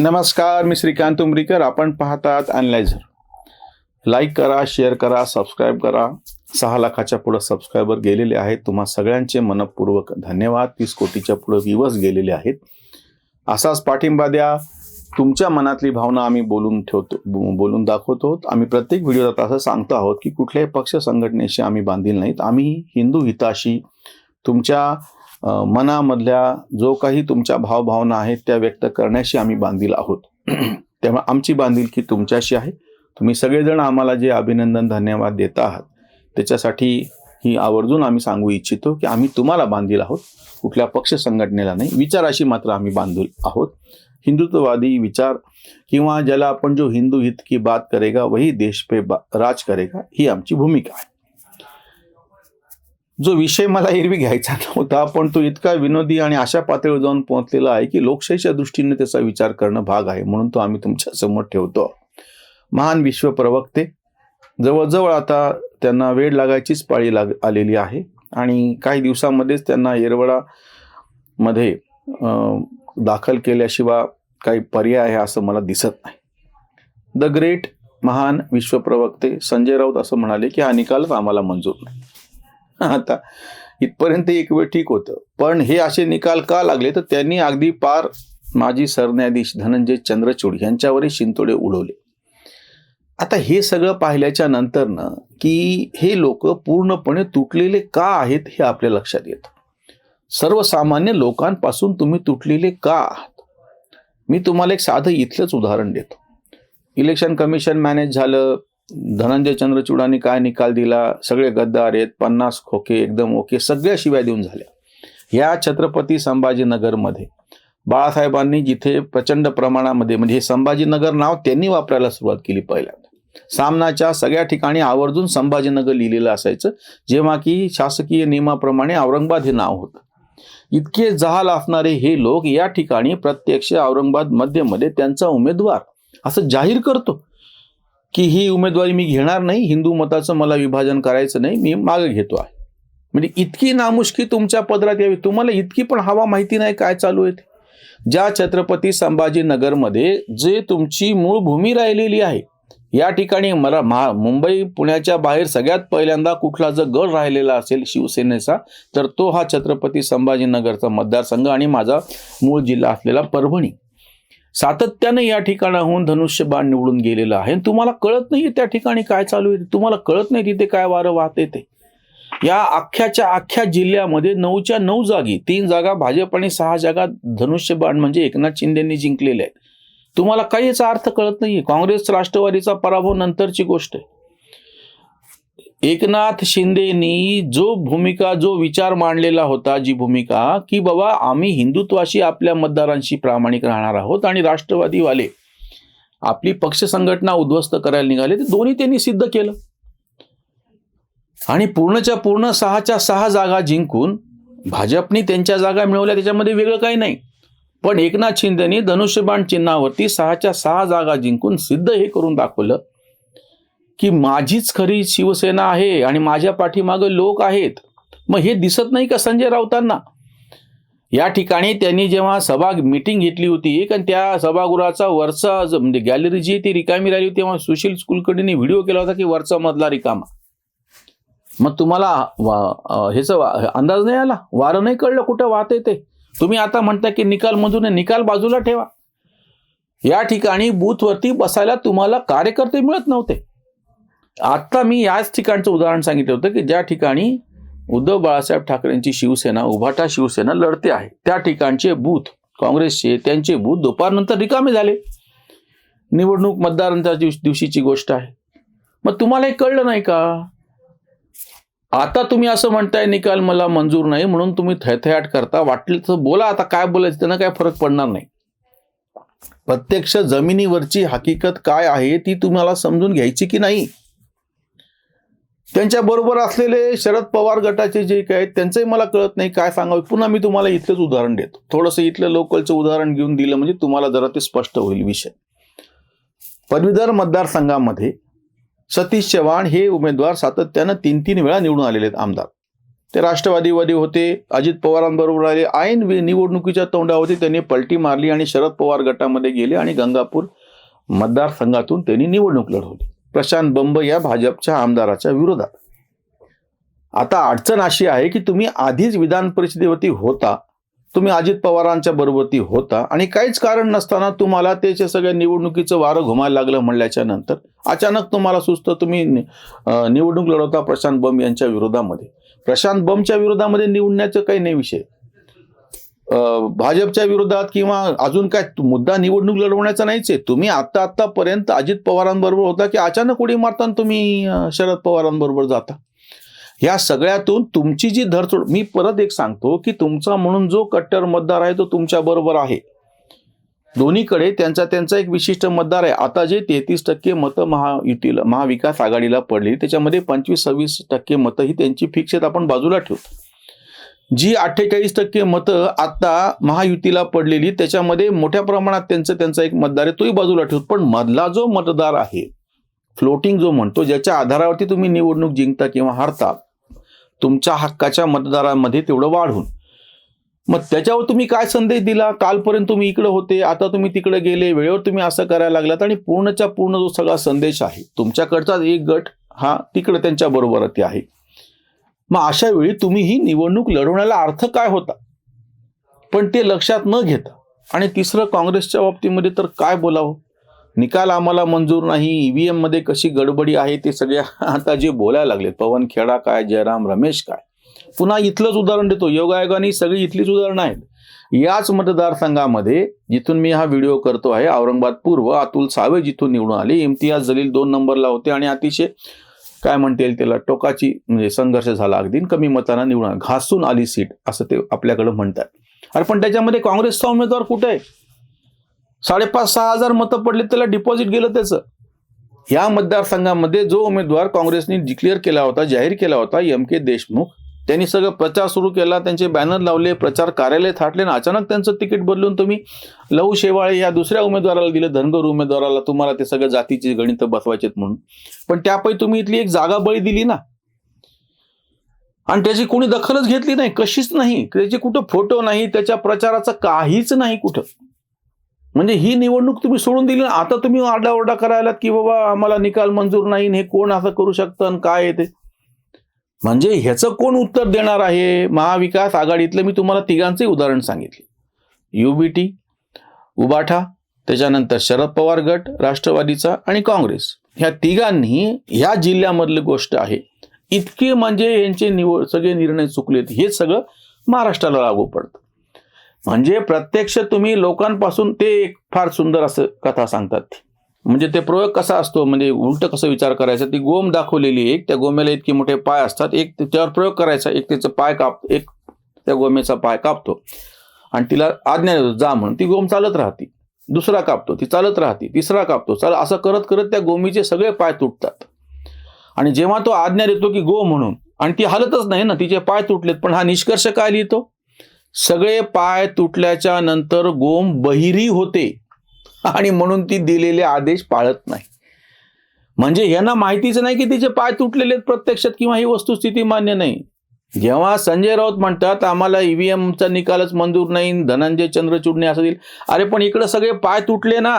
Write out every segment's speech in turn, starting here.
नमस्कार मी श्रीकांत उमरीकर. आपण पाहतात अनलायझर लाईक करा शेअर करा सबस्क्राईब करा. सहा लाखाच्या पुढं सबस्क्रायबर गेलेले आहेत. तुम्हा सगळ्यांचे मनपूर्वक धन्यवाद. तीस कोटीच्या पुढं दिवस गेलेले आहेत. असाच पाठिंबा द्या. तुमच्या मनातली भावना आम्ही बोलून ठेवतो बो- बोलून दाखवतो आम्ही प्रत्येक व्हिडिओत असं सांगतो आहोत की कुठल्याही पक्ष संघटनेशी आम्ही बांधील नाहीत. आम्ही हिंदू हिताशी तुमच्या मनामधल्या जो काही तुमच्या भावभावना आहेत त्या व्यक्त करण्याशी आम्ही बांधील आहोत. तेव्हा आमची बांधिलकी तुमच्याशी आहे. तुम्ही सगळेजण आम्हाला जे अभिनंदन धन्यवाद देत आहात त्याच्यासाठी ही आवर्जून आम्ही सांगू इच्छितो की आम्ही तुम्हाला बांधील आहोत. कुठल्या पक्ष संघटनेला नाही. विचाराशी मात्र आम्ही बांधील आहोत. हिंदुत्ववादी विचार किंवा ज्याला आपण जो हिंदू हित की बात करेगा वही देश पे बा- राज करेगा ही आमची भूमिका आहे. जो विषय मला एरवी घ्यायचा नव्हता पण तो इतका विनोदी आणि अशा पातळीवर जाऊन पोहोचलेला आहे की लोकशाहीच्या दृष्टीने त्याचा विचार करणं भाग आहे म्हणून तो आम्ही तुमच्यासमोर ठेवतो. महान विश्व प्रवक्ते जवळजवळ आता त्यांना वेळ लागायचीच पाळी लाग आलेली आहे आणि काही दिवसामध्येच त्यांना येरवडामध्ये दाखल केल्याशिवाय काही पर्याय आहे असं मला दिसत नाही. द ग्रेट महान विश्वप्रवक्ते संजय राऊत असं म्हणाले की हा निकालच आम्हाला मंजूर नाही. आता. इथपर्यंत एक वेळ ठीक होतं. पण हे असे निकाल का लागले? तर त्यांनी अगदी पार माजी सरन्यायाधीश धनंजय चंद्रचूड यांच्यावरही शिंतोडे उडवले. आता हे सगळं पाहिल्याच्या नंतरनं की हे लोक पूर्णपणे तुटलेले का आहेत हे आपल्या लक्षात येतं. सर्वसामान्य लोकांपासून तुम्ही तुटलेले का आहात? मी तुम्हाला एक साधं इथलंच उदाहरण देतो. इलेक्शन कमिशन मॅनेज झालं धनंजय चंद्रचूडांनी काय निकाल दिला? सगळे गद्दार आहेत पन्नास खोके एकदम ओके सगळ्या शिव्या देऊन झाल्या. या छत्रपती संभाजीनगरमध्ये बाळासाहेबांनी जिथे प्रचंड प्रमाणामध्ये म्हणजे हे संभाजीनगर नाव त्यांनी वापरायला सुरुवात केली पहिल्यांदा. सामनाच्या सगळ्या ठिकाणी आवर्जून संभाजीनगर लिहिलेलं असायचं जेव्हा की शासकीय नियमाप्रमाणे औरंगाबाद हे नाव होतं. इतके जहाल असणारे हे लोक या ठिकाणी प्रत्यक्ष औरंगाबाद मध्यमध्ये त्यांचा उमेदवार असं जाहीर करतो. की ही उमेदवारी मी घेणार नाही हिंदू मताचं मला विभाजन करायचं नाही मी मागे घेतो आहे. म्हणजे इतकी नामुष्की तुमच्या पदरात यावी तुम्हाला इतकी पण हवा माहिती नाही काय चालू आहे ज्या छत्रपती संभाजीनगरमध्ये जे तुमची मूळ भूमी राहिलेली आहे या ठिकाणी मला महा मुंबई पुण्याच्या बाहेर सगळ्यात पहिल्यांदा कुठला जर गड राहिलेला असेल शिवसेनेचा तर तो हा छत्रपती संभाजीनगरचा मतदारसंघ आणि माझा मूळ जिल्हा असलेला परभणी. सातत्याने या ठिकाणाहून धनुष्यबाण निवडून गेलेलं आहे. आणि तुम्हाला कळत नाही त्या ठिकाणी काय चालू आहे. तुम्हाला कळत नाही तिथे काय वारं वाहते ते. या अख्ख्याच्या अख्ख्या जिल्ह्यामध्ये नऊच्या नऊ जागी तीन जागा भाजप आणि सहा जागा धनुष्यबाण म्हणजे एकनाथ शिंदेंनी जिंकलेल्या आहेत. तुम्हाला काही याचा अर्थ कळत नाहीये. काँग्रेस राष्ट्रवादीचा पराभव नंतरची गोष्ट आहे. एकनाथ शिंदेनी जो भूमिका जो विचार मांडलेला होता जी भूमिका की बाबा आम्ही हिंदुत्वाशी आपल्या मतदारांशी प्रामाणिक राहणार आहोत आणि राष्ट्रवादीवाले आपली पक्ष संघटना उद्ध्वस्त करायला निघाले ते दोन्ही त्यांनी सिद्ध केलं. आणि पूर्णच्या पूर्ण सहाच्या सहा जागा जिंकून भाजपनी त्यांच्या जागा मिळवल्या त्याच्यामध्ये वेगळं काही नाही. पण एकनाथ शिंदेनी धनुष्यबाण चिन्हावरती सहाच्या सहा जागा जिंकून सिद्ध हे करून दाखवलं की माझीच खरी शिवसेना आहे आणि माझ्या पाठीमागं लोक आहेत. मग हे दिसत नाही का संजय राऊतांना? या ठिकाणी त्यांनी जेव्हा सभा मिटिंग घेतली होती कारण त्या सभागृहाचा वरचा म्हणजे गॅलरी जी ती रिकामी राहिली होती तेव्हा सुशील कुलकर्णींनी व्हिडिओ केला होता की वरचा मधला रिकामा. मग तुम्हाला वा- अं, ह्याचा अंदाज नाही आला? वारं नाही कळलं कुठं वाहते ते? तुम्ही आता म्हणता की निकाल मधून निकाल बाजूला ठेवा. या ठिकाणी बूथवरती बसायला तुम्हाला कार्यकर्ते मिळत नव्हते. आता मी याच ठिकाणचं उदाहरण सांगितलं होतं की ज्या ठिकाणी उद्धव बाळासाहेब ठाकरेंची शिवसेना उभाटा शिवसेना लढते आहे त्या ठिकाणचे बूथ काँग्रेसचे त्यांचे बूथ दुपारनंतर रिकामे झाले. निवडणूक मतदारांच्या दिवस दिवशीची गोष्ट आहे. मग तुम्हाला हे कळलं नाही का? आता तुम्ही असं म्हणताय निकाल मला मंजूर नाही म्हणून तुम्ही थैथयाट करता. वाटलं तर बोला आता काय बोलायचं त्यांना काय फरक पडणार नाही. प्रत्यक्ष जमिनीवरची हकीकत काय आहे ती तुम्हाला समजून घ्यायची की नाही? त्यांच्या बरोबर असलेले शरद पवार गटाचे जे काय आहेत, त्यांचंही मला कळत नाही काय सांगावं. पुन्हा मी तुम्हाला इथलंच उदाहरण देतो. थोडंसं इथलं लोकलचं उदाहरण घेऊन दिलं म्हणजे तुम्हाला जरा ते स्पष्ट होईल विषय. पदवीधर मतदारसंघामध्ये सतीश चव्हाण हे उमेदवार सातत्यानं तीन तीन वेळा निवडून आलेले आहेत आमदार. ते राष्ट्रवादीवादी होते अजित पवारांबरोबर आले ऐन निवडणुकीच्या तोंडावरती त्यांनी पलटी मारली आणि शरद पवार गटामध्ये गेले आणि गंगापूर मतदारसंघातून त्यांनी निवडणूक लढवली. प्रशांत बंब या भाजपच्या आमदाराच्या विरोधात. आता अडचण अशी आहे की तुम्ही आधीच विधान परिषदेवरती होता तुम्ही अजित पवारांच्या बरोबरती होता आणि काहीच कारण नसताना तुम्हाला त्याच्या सगळ्या निवडणुकीचं वारं घुमायला लागलं म्हणल्याच्या नंतर अचानक तुम्हाला सुचतं तुम्ही निवडणूक लढवता प्रशांत बंब यांच्या विरोधामध्ये. प्रशांत बंबच्या विरोधामध्ये निवडण्याचं काही नाही विषय. भाजपच्या विरोधात किंवा अजून काय मुद्दा निवडणूक लढवण्याचा नाहीच आहे. तुम्ही आता आतापर्यंत अजित पवारांबरोबर होता की अचानक उडी मारताना तुम्ही शरद पवारांबरोबर जाता? या सगळ्यातून तुमची जी धरचोड मी परत एक सांगतो की तुमचा म्हणून जो कट्टर मतदार आहे तो तुमच्या बरोबर आहे. दोन्हीकडे त्यांचा त्यांचा एक विशिष्ट मतदार आहे. आता जे तेहतीस टक्के मतं महायुतीला महाविकास आघाडीला पडली त्याच्यामध्ये पंचवीस सव्वीस टक्के मतं ही त्यांची फिक्स आहेत. आपण बाजूला ठेवतो. जी अठ्ठेचाळीस टक्के मतं आता महायुतीला पडलेली त्याच्यामध्ये मोठ्या प्रमाणात त्यांचं त्यांचा एक मतदार आहे तोही बाजूला ठेवतो. पण मधला जो मतदार आहे फ्लोटिंग जो म्हणतो ज्याच्या आधारावरती तुम्ही निवडणूक जिंकता किंवा हारता तुमच्या हक्काच्या मतदारांमध्ये तेवढं वाढून. मग त्याच्यावर तुम्ही काय संदेश दिला? कालपर्यंत तुम्ही इकडे होते आता तुम्ही तिकडे गेले वेळेवर तुम्ही असं करायला लागलात आणि पूर्णच्या पूर्ण जो सगळा संदेश आहे तुमच्याकडचा एक गट हा तिकडे त्यांच्या बरोबरती आहे. मग अशा वेळी तुम्ही ही निवडणूक लढवण्याला अर्थ काय होता? पण ते लक्षात न घेता आणि तिसरं काँग्रेसच्या बाबतीमध्ये तर काय बोलावं? निकाल आम्हाला मंजूर नाही. ईव्हीएममध्ये कशी गडबडी आहे ते सगळे आता जे बोलायला लागले पवन खेडा काय? जयराम रमेश काय? पुन्हा इथलंच उदाहरण देतो. योग आयोगाने सगळी इथलीच उदाहरणं आहेत. याच मतदारसंघामध्ये जिथून मी हा व्हिडिओ करतो आहे औरंगाबाद पूर्व अतुल सावे जिथून निवडून आले. इम्तियाज जलील दोन नंबरला होते आणि अतिशय काय म्हणता येईल त्याला? टोकाची म्हणजे संघर्ष झाला. अगदी कमी मतांना निवडून घासून आली सीट असं ते आपल्याकडे म्हणतात. अरे पण त्याच्यामध्ये काँग्रेसचा उमेदवार कुठे आहे? साडेपाच सहा हजार मतं पडले त्याला डिपॉझिट गेलं त्याचं. या मतदारसंघामध्ये जो उमेदवार काँग्रेसने डिक्लेअर केला होता जाहीर केला होता एम के देशमुख त्यांनी सगळं प्रचार सुरू केला त्यांचे बॅनर लावले प्रचार कार्यालय थाटले आणि अचानक त्यांचं तिकीट बदलून तुम्ही लहू शेवाळे या दुसऱ्या उमेदवाराला दिलं धनगर उमेदवाराला तुम्हाला ते सगळं जातीची गणित बसवायचेत म्हणून. पण त्यापैकी तुम्ही इथली एक जागा बळी दिली ना. आणि त्याची कोणी दखलच घेतली नाही कशीच नाही. त्याचे कुठं फोटो नाही त्याच्या प्रचाराचं काहीच नाही कुठं. म्हणजे ही निवडणूक तुम्ही सोडून दिली ना आता तुम्ही आरडाओरडा करायला की बाबा आम्हाला निकाल मंजूर नाही हे कोण असं करू शकतं आणि काय येते म्हणजे ह्याचं कोण उत्तर देणार आहे? महाविकास आघाडीतलं मी तुम्हाला तिघांचे उदाहरण सांगितले. युबीटी उबाठा त्याच्यानंतर शरद पवार गट राष्ट्रवादीचा आणि काँग्रेस. ह्या तिघांनी ह्या जिल्ह्यामधली गोष्ट आहे. इतके म्हणजे यांचे निवड सगळे निर्णय चुकलेत. हे सगळं महाराष्ट्राला लागू पडतं. म्हणजे प्रत्यक्ष तुम्ही लोकांपासून ते एक फार सुंदर असं कथा सांगतात ती. म्हणजे ते प्रयोग कसा असतो? म्हणजे उलट कसं विचार करायचा? ती गोम दाखवलेली एक. त्या गोम्याला इतके मोठे पाय असतात. एक त्याच्यावर प्रयोग करायचा. एक त्याचं पाय काप एक त्या गोम्याचा पाय कापतो. आणि तिला आज्ञा देतो जा म्हणून. ती गोम चालत राहते. दुसरा कापतो. ती चालत राहते. तिसरा कापतो. चाल असं करत करत त्या गोमीचे सगळे पाय तुटतात. आणि जेव्हा तो आज्ञा देतो की गो म्हणून आणि ती हलतच नाही ना तिचे पाय तुटलेत पण हा निष्कर्ष काय लिहितो? सगळे पाय तुटल्याच्या नंतर गोम बहिरी होते. आणि म्हणून ती दिलेले आदेश पाळत नाही. म्हणजे यांना माहितीच नाही की तिचे पाय तुटलेले आहेत प्रत्यक्षात किंवा ही वस्तुस्थिती मान्य नाही. जेव्हा संजय राऊत म्हणतात आम्हाला ईव्हीएमचा निकालच मंजूर नाही धनंजय चंद्रचूडने असं देईल अरे पण इकडे सगळे पाय तुटले ना.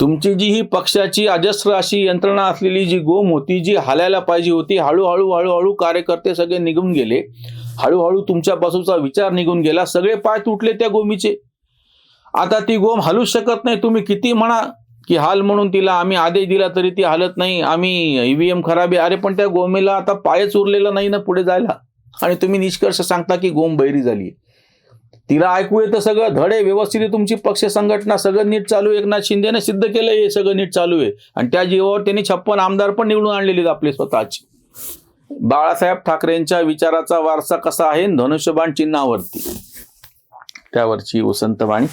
तुमची जी ही पक्षाची अजस्र अशी यंत्रणा असलेली जी गोम होती जी हालायला पाहिजे होती हळूहळू हळूहळू कार्यकर्ते सगळे निघून गेले. हळूहळू तुमच्यापासूनचा विचार निघून गेला. सगळे पाय तुटले त्या गोमीचे. आता ती गोम हलूच शकत नाही. तुम्ही किती म्हणा की हाल म्हणून तिला आम्ही आदेश दिला तरी ती हालत नाही. आम्ही ईव्हीएम खराब आहे. अरे पण त्या गोमेला आता पायच उरलेला नाही ना पुढे जायला. आणि तुम्ही निष्कर्ष सांगता की गोम बैरी झाली तिला ऐकू येतं सगळं. धडे व्यवस्थित तुमची पक्ष संघटना. सगळं नीट चालू आहे. एकनाथ शिंदेने सिद्ध केलं हे सगळं नीट चालू आहे. आणि त्या जीवावर त्यांनी छप्पन आमदार पण निवडून आणलेले आहेत आपले स्वतःचे. बाळासाहेब ठाकरेंच्या विचाराचा वारसा कसा आहे? धनुष्यबाण चिन्हावरती. त्यावरची वसंतवाणी.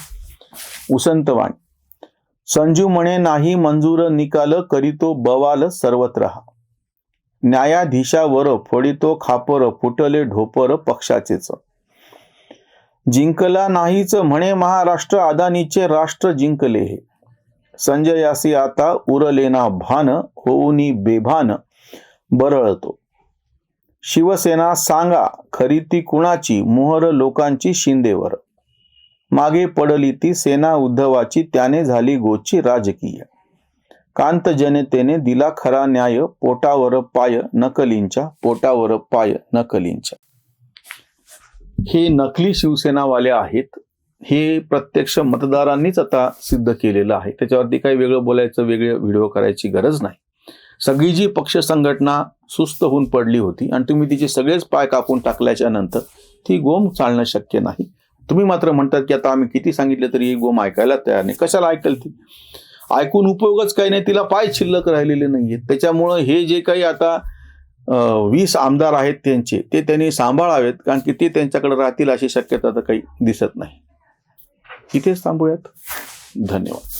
उसंतवाणी. संजू म्हणे नाही मंजूर निकाल करीतो बवाल सर्वत्र हा. न्यायाधीशावर फोडितो खापर फुटले ढोपर पक्षाचेच. जिंकला नाहीच म्हणे महाराष्ट्र अदानीचे राष्ट्र जिंकले हे. संजयासी आता उरलेना भान होऊनी बेभान बरळतो. शिवसेना सांगा खरी ती कुणाची? मोहर लोकांची शिंदेवर. मागे पडली ती सेना उद्धवाची त्याने झाली गोची राजकीय. कांत जनतेने दिला खरा न्याय पोटावर पाय नकलींच्या पोटावर पाय नकलींच्या. हे नकली शिवसेनावाले आहेत. हे प्रत्यक्ष मतदारांनीच आता सिद्ध केलेलं आहे. त्याच्यावरती काही वेगळं बोलायचं वेगळे व्हिडिओ करायची गरज नाही. सगळी जी पक्ष संघटना सुस्त होऊन पडली होती आणि तुम्ही तिचे सगळेच पाय कापून टाकल्याच्या नंतर ती गोम चालणं शक्य नाही. तुम्ही मात्र म्हणतात की आता आम्ही किती सांगितलं तरी ही गोम ऐकायला तयार नाही. कशाला ऐकल ती? ऐकून उपयोगच काही नाही. तिला पाय शिल्लक राहिलेले नाहीयेत. त्याच्यामुळं हे जे काही आता वीस आमदार आहेत त्यांचे ते त्यांनी सांभाळावेत कारण की ते त्यांच्याकडे राहतील अशी शक्यता तर काही दिसत नाही. इथेच थांबूयात. धन्यवाद.